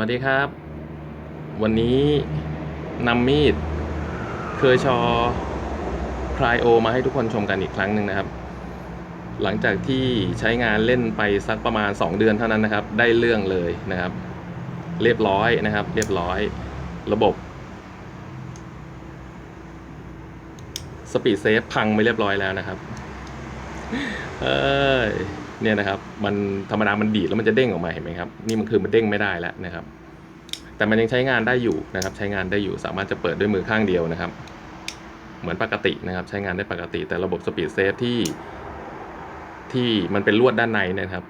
วัสดีครับ วันนี้นำมีดเคยชอคลายโอมาให้ทุกคนชมกันอีกครั้งหนึ่งนะครับ หลังจากที่ใช้งานเล่นไปสักประมาณ 2 เดือนเท่านั้นนะครับ ได้เรื่องเลยนะครับ เรียบร้อยนะครับ เรียบร้อย ระบบสปีดเซฟพังไปเรียบร้อยแล้วนะครับ เอย เนี่ยนะครับ มันธรรมดามันดีดแล้วมันจะเด้งออกมาเห็นไหมครับ นี่มันคือมันเด้งไม่ได้แล้วนะครับ แต่มันยังใช้งานได้อยู่นะครับ ใช้งานได้อยู่สามารถจะเปิดด้วยมือข้างเดียวนะครับ เหมือนปกตินะครับ ใช้งานได้ปกติ แต่ระบบสปีดเซฟที่ ที่มันเป็นลวดด้านในเนะครับ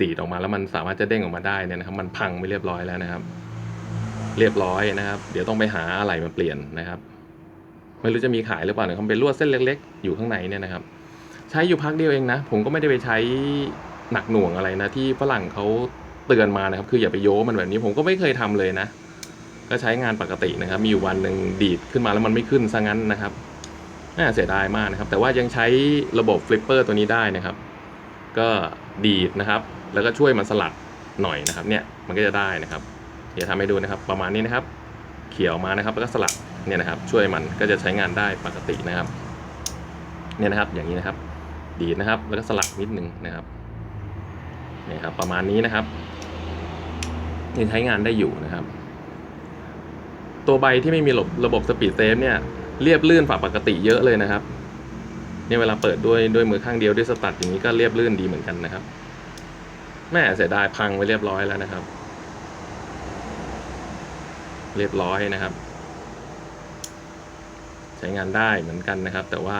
ดีดออกมาแล้วมันสามารถจะเด้งออกมาได้เนี่ยนะครับ มันพังไปเรียบร้อยแล้วนะครับ เรียบร้อยนะครับ เดี๋ยวต้องไปหาอะไรมาเปลี่ยนนะครับ ไม่รู้จะมีขายหรือเปล่าเนี่ยเขาเป็นลวดเส้นเล็ก ๆ อยู่ข้างในเนี่ยนะครับ ใช้อยู่พักเดียวเองนะ ผมก็ไม่ได้ไปใช้หนักหน่วงอะไรนะ ที่ฝรั่งเขาเตือนมานะครับ คืออย่าไปโยมันแบบนี้ผมก็ไม่เคยทำเลยนะ ก็ใช้งานปกตินะครับ มีอยู่วันหนึ่งดีดขึ้นมาแล้วมันไม่ขึ้นซะงั้นนะครับน่าเสียดายมากนะครับ แต่ว่ายังใช้ระบบฟลิปเปอร์ตัวนี้ได้นะครับ ก็ดีดนะครับ แล้วก็ช่วยมันสลัดหน่อยนะครับ เนี่ยมันก็จะได้นะครับ เดี๋ยวทำให้ดูนะครับ ประมาณนี้นะครับ เขี่ยออกมานะครับ แล้วก็สลัดเนี่ยนะครับ ช่วยมันก็จะใช้งานได้ปกตินะครับ เนี่ยนะครับ อย่างนี้นะครับ ดีดนะครับ แล้วก็สลักนิดนึงนะครับเนี่ยครับ ประมาณนี้นะครับยังใช้งานได้อยู่นะครับ ตัวใบที่ไม่มีระบบระบบสปีดเซฟเนี่ยเรียบลื่นฝ่าปกติเยอะเลยนะครับเนี่ยเวลาเปิดด้วยด้วยมือข้างเดียวด้วยสตัดอย่างนี้ก็เรียบลื่นดีเหมือนกันนะครับ แม่เสียดายพังไปเรียบร้อยแล้วนะครับ เรียบร้อยนะครับ ใช้งานได้เหมือนกันนะครับ แต่ว่า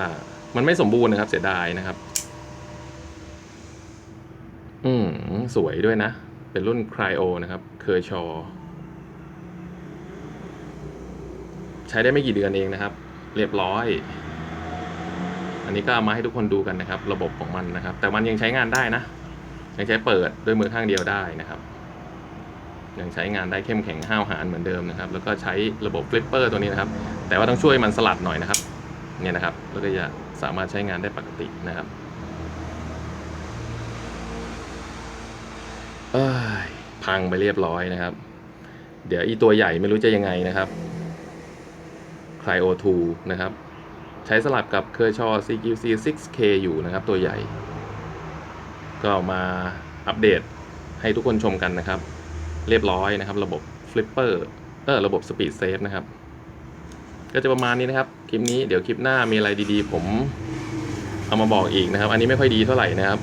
มันไม่สมบูรณ์นะครับเสียดายนะครับ อืม สวยด้วยนะ เป็นรุ่นครโอนะครับ เคอร์ชอ ใช้ได้ไม่กี่เดือนเองนะครับ เรียบร้อย อันนี้ก็เอามาให้ทุกคนดูกันนะครับ ระบบของมันนะครับ แต่มันยังใช้งานได้นะ ยังใช้เปิดด้วยมือข้างเดียวได้นะครับยังใช้งานได้เข้มแข็งห้าวหาญเหมือนเดิมนะครับ แล้วก็ใช้ระบบฟลิปเปอร์ตัวนี้นะครับ แต่ว่าต้องช่วยมันสลัดหน่อยนะครับ เนี่ยนะครับ แล้วก็จะสามารถใช้งานได้ปกตินะครับ เอ้ยพังไปเรียบร้อยนะครับ เดี๋ยวอีตัวใหญ่ไม่รู้จะยังไงนะครับ Cryo 2นะครับ ใช้สลับกับ Kershaw CQC 6K อยู่นะครับ ตัวใหญ่ ก็มาอัปเดตให้ทุกคนชมกันนะครับ เรียบร้อยนะครับ ระบบ Flipper เออระบบ Speed Safe นะครับ ก็จะประมาณนี้นะครับ คลิปนี้เดี๋ยวคลิปหน้ามีอะไรดีๆ ผมเอามาบอกอีกนะครับ อันนี้ไม่ค่อยดีเท่าไหร่นะครับ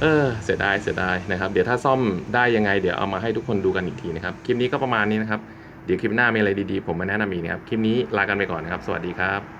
เออเสียดายเสียดายนะครับ เดี๋ยวถ้าซ่อมได้ยังไง เดี๋ยวเอามาให้ทุกคนดูกันอีกทีนะครับ คลิปนี้ก็ประมาณนี้นะครับ เดี๋ยวคลิปหน้ามีอะไรดีๆ ผมมาแนะนำอีกนะครับ คลิปนี้ลากันไปก่อนนะครับ สวัสดีครับ